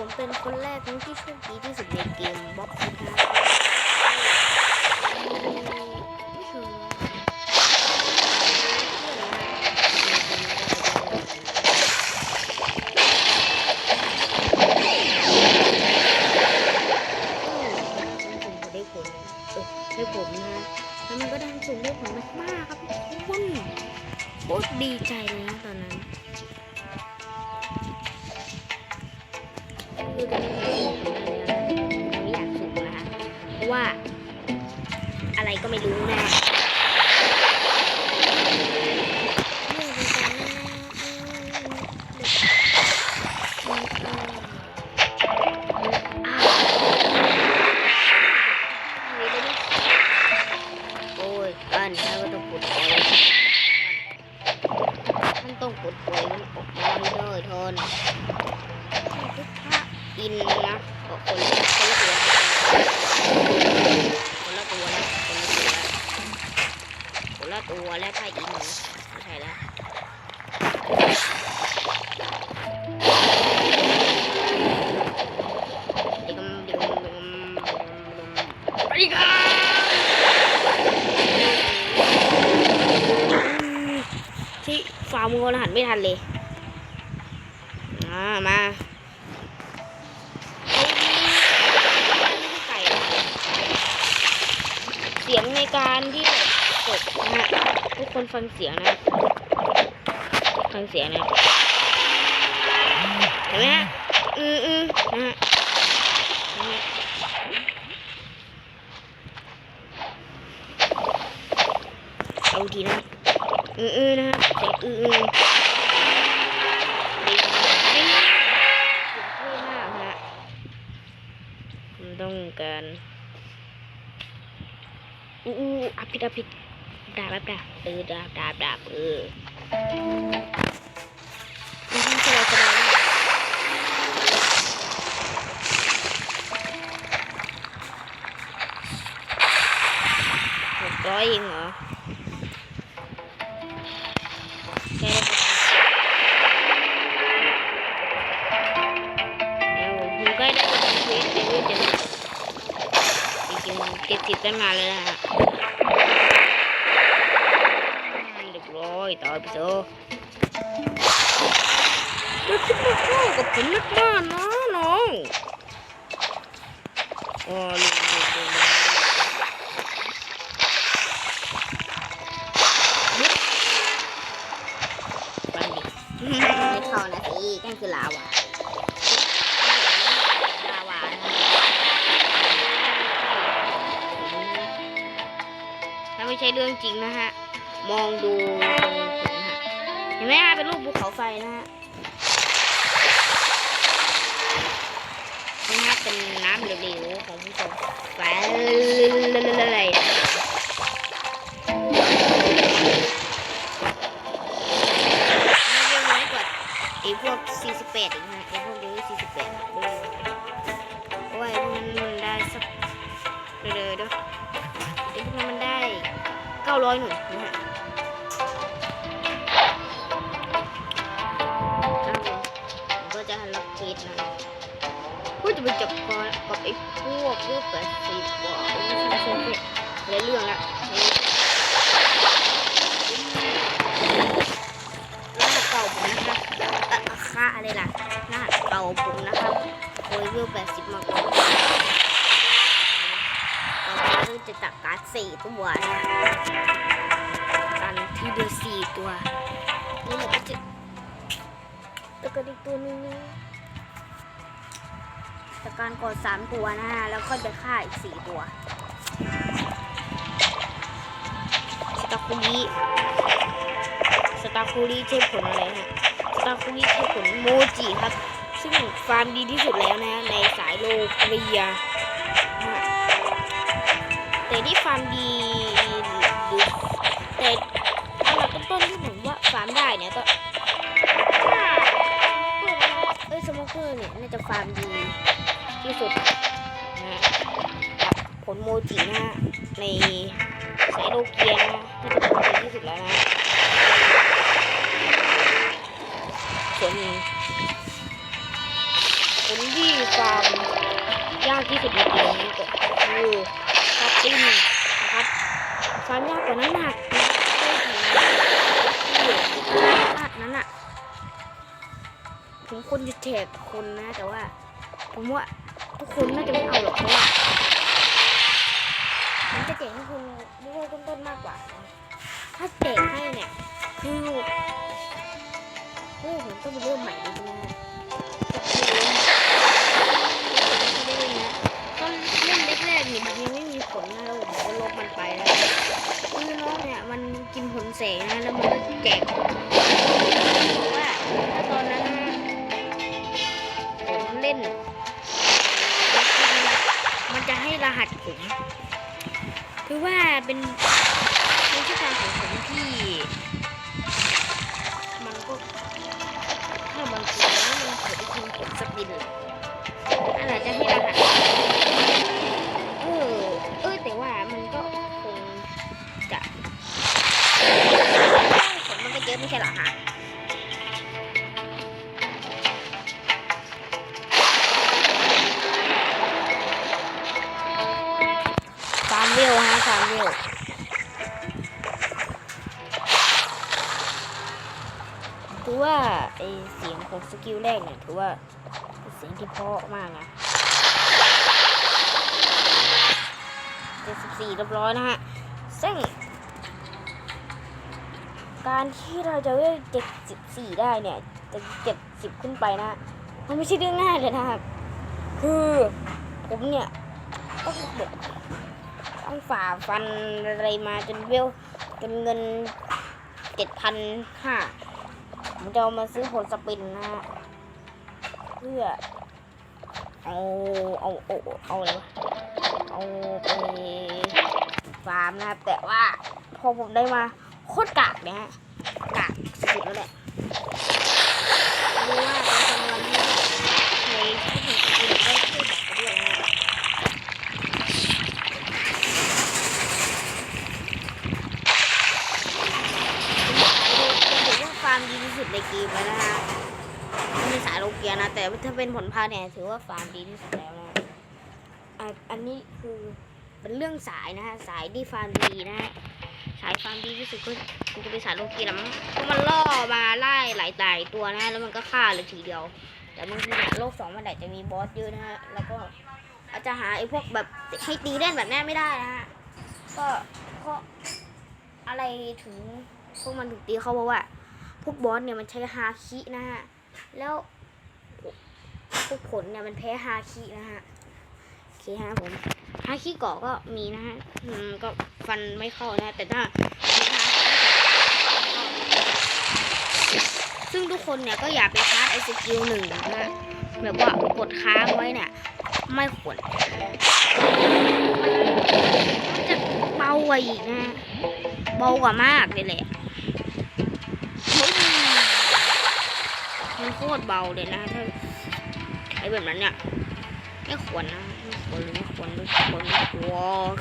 ผมเป็นคนแรกที่โชคดีที่สุดในเกมบล็อกฟุตนะไม่เชื่อได้ผลเออได้ผลนะ แล้วมันก็ดันสูงได้ผลมากๆครับทุกคนโคตรดีใจเลยนะตอนนั้น คือตอนนี้ผมไม่อยากสูงนะคะเพราะว่าอะไรก็ไม่รู้นะ และถ้าอินไม่ใช่แล้วดิกมดิกมดิกมไปดิครับที่ฝ่ามือคนหันไม่ทันเลยอ่ามาเสียงในการที่กดนะ ทุกคนฟังเสียงนะ ฟังเสียงนะเห็นไหมฮะอืออือนะฮะเอาทีนะอืออือนะฮะเสียงอืออือดีมากฮะต้องการอู้อู้อัพผิดอัพผิด ดาบดาบดาบเออดาบดาบดาบเออมันทำสบายสบายนะหกร้อยเองเหรอแค่แล้วผมใกล้ได้เป็นเควสเลเวลเจ็ดจริงๆเจ็ดสิบตั้งนานแล้วนะฮะ เรียบร้ อยต่อยไปเถอะแล้วคิดว่าเข้ากับผมนักบ้านนะน้องโอ๋อลืมลืมลืมไปดิไม่เข้านะสินั่นคือลาวาลาวาถ้าไม่ใช่เรื่องจริงนะฮะ มองดูตรงผมฮะเห็นไหมฮะเป็นรูปภูเขาไฟนะฮะนี่ฮะเป็นน้ำเหลวๆของภูเขาไฟเลยไอพวก 48อีกนะไอพวกเยอะ48อะดูเพราะว่าไอ้พวกนั้นมันได้สักเดี๋ยวเดี๋ยวไอพวกนั้นมันได้ 900หน่วยนะฮะ จับกอนกับไอ้พวกเรื่องแปดสิบกว่าไม่ใช่ไม่ใช่ไม่ใช่หลายเรื่องละรหัสเก่าผมนะครับเอ่อค่าอะไรล่ะรหัสเก่าผมนะครับโอยเรื่องแปดสิบมาก่อนเราก็จะจับการ์ดสี่ตัวนะกันที่เดียวสี่ตัวนี่เราก็จะแล้วก็อีกตัวนึงจา การกดสามตัวนะฮะ แล้วก็ไปฆ่าอีกสี่ตัวสตาคุริสตาคุริใช่ผลอะไรฮะสตาคุริใช่ผลโมจิครับ ซึ่งฟาร์มดีที่สุดแล้วนะ ในสายโลกเรียแต่ที่ฟาร์มดีหรือแต่อันดับต้นๆที่ผมว่าฟาร์มได้เนี่ยก็เอ้ยสโมเกอร์เนี่ยน่าจะฟาร์มดี ที่สุดนะฮะกับผลโมจินะฮะในสายโลเกียนะน่จะฟาร์มดีที่สุดแล้วนะส่วนผลที่ความยากที่สุดในเกมนี้ก็คือสปินนะครับความยากกว่านั้นหนักนั้นอะผมคนจะแจกคนนะ แต่ว่า ผมว่า คนน่าจะไม่เอาหรอกเพราะว่าผมจะแจกให้คุณเรื่อยๆต้นมากกว่า ถ้าแจกให้เนี่ยคือโอ้ผมต้องไปเริ่มใหม่เลยใช่ไหมฮะไม่ได้นะตอนเล่นแรกๆเนี่ยมันยังไม่มีผลนะแล้วผมก็ลบมันไปแล้วคือน้องเนี่ยมันกินผลแสงนะแล้วมันก็แจกเพราะว่าถ้าตอนนั้น หัสผมถือว่าเป็นเป็นชาการของผมที่ มันก็ถ้าบางทีแล้วมันเกิดได้กินผมสปินอะไรจะให้รหัสเออเออแต่ว่ามันก็คงจะผลมันก็เยอะไม่ใช่หรอฮะ ถือว่าไอเสียงของสกิลแรกเนี่ยถือว่าเป็นเสียงที่เพราะมากนะเจ็ดสิบสี่เรียบร้อยนะฮะซึ่ง การที่เราจะได้เจ็ดสิบสี่ได้เนี่ยจะเจ็ดสิบขึ้นไปนะมันไม่ใช่เรื่องง่ายเลยนะครับ คือผมเนี่ยต้องแบบต้องฝ่าฟันอะไรมาจนเวลจนเงินเจ็ดพันห้า ผมจะเอามาซื้อผลสปินนะฮะเพื่อเอาเอาเอาเอาอะไรเอาไปฟาร์มนะครับแต่ว่าพอผมได้มาโคตรกากเนี่ยฮะกากสุดแล้วแหละรู้ว่าการทำงานนี้ในที่ผมสปินก็ช่วยบอกไปด้วยนะฮะ จะถือว่าฟาร์มดีที่สุดในเกมแล้วนะฮะไม่ใช่สายโลเกียนะ แต่ถ้าเป็นผลพาเนี่ยถือว่าฟาร์มดีที่สุดแล้วนะอ,อันนี้คือเป็นเรื่องสายนะฮะสายที่ฟาร์มดีนะฮะสายฟาร์มดีที่สุดก็มันจะเป็นสายโลเกียนะมั้งเพราะมันล่อมาไล่หลายตายตัวนะ แล้วมันก็ฆ่าเลยทีเดียว แต่บางทีเนี่ยโลกสองมันอาจจะมีบอสเยอะนะฮะแล้วก็อาจจะหาไอ้พวกแบบให้ตีเล่นแบบนี้ไม่ได้นะฮะก็เพราะอะไรถึงพวกมันถูกตีเขาบอกว่า วกบอสเนี่ยมันใช้ฮาคินะฮะ แล้วพวกผลเนี่ยมันแพ้ฮาคินะฮะโอเคฮะผมฮาคิเกาะก็มีนะฮะอืมก็ฟันไม่เข้านะ แต่ถ้ามีฮาคิซึ่งทุกคนเนี่ยก็อย่าไปชาร์จไอสกิลหนึ่งนะแบบว่ากดค้างไว้เนี่ยไม่ควรมันจะเบากว่าอีกนะ เบากว่ามากเลยแหละ มันโคตรเบาเลยนะถ้าใช้แบบนั้นเนี่ยไม่ควรนะไม่ควรไม่ควรไม่ควรไม่ควร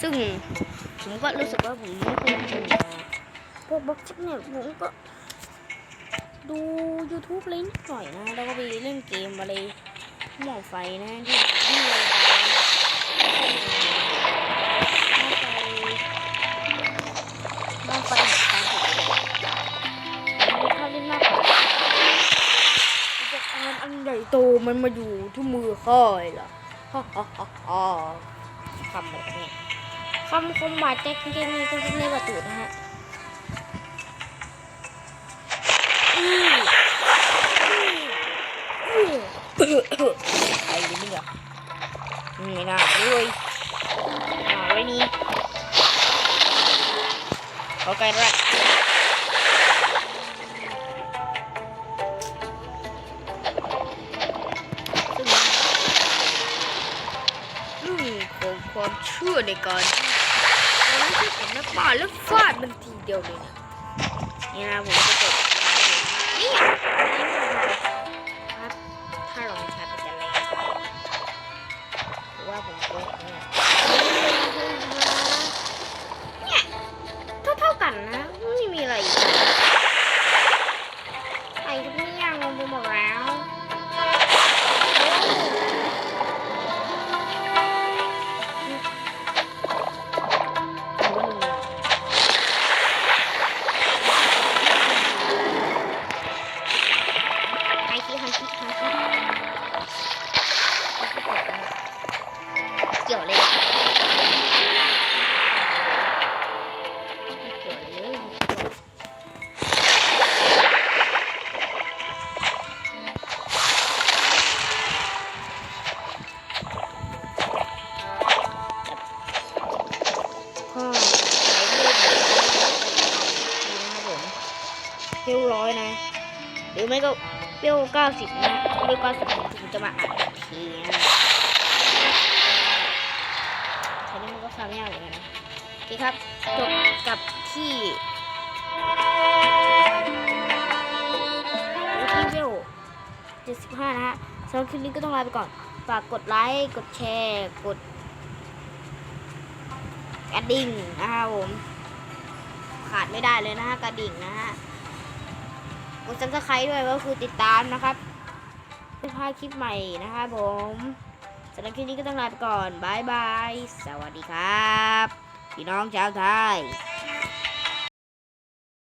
ซึ่งผมก็รู้สึกว่าผมไม่ควรเป็นพวกบล็อกชิปเนี่ยผมก็ดู YouTube เล่นหน่อยนะ แล้วก็ไปเล่นเกมอะไรหมอไฟนะที่ที่ โตมันมาอยู่ที่มือค่อยเหรอฮ่าฮ่าฮ่าฮ่าคำแบบนี้คำคมบาดใจจริงๆนี่ก็ในประตูนะฮะอืออืออือไปเลยมึงอะไม่น่าเลยอ่าไว้นี่เขาใกล้แล้ว ในการที่เราไม่ใช่ผมนะป่าแล้วฟาดมันทีเดียวเลยนะนี่นะผมจะกดนี่ หรือไม่ก็เปรี้ยวเก้าสิบนะเปรี้ยวเก้าสิบถึงจะมาอัดอีกทีนะแค่นี้มันก็ฟังยากเหมือนกันนะโอเคครับจบกับที่ที่เปรี้ยวเจ็ดสิบห้านะฮะสำหรับคลิปนี้ก็ต้องลาไปก่อน ฝากกดไลค์ กดแชร์ กดกระดิ่งนะครับผม ขาดไม่ได้เลยนะฮะกระดิ่งนะฮะ กดซับสไครต์ด้วยก็คือติดตามนะครับไม่พลาดคลิปใหม่นะคะผมสำหรับคลิปนี้ก็ต้องลาไปก่อนบายบาย สวัสดีครับ พี่น้องชาวไทย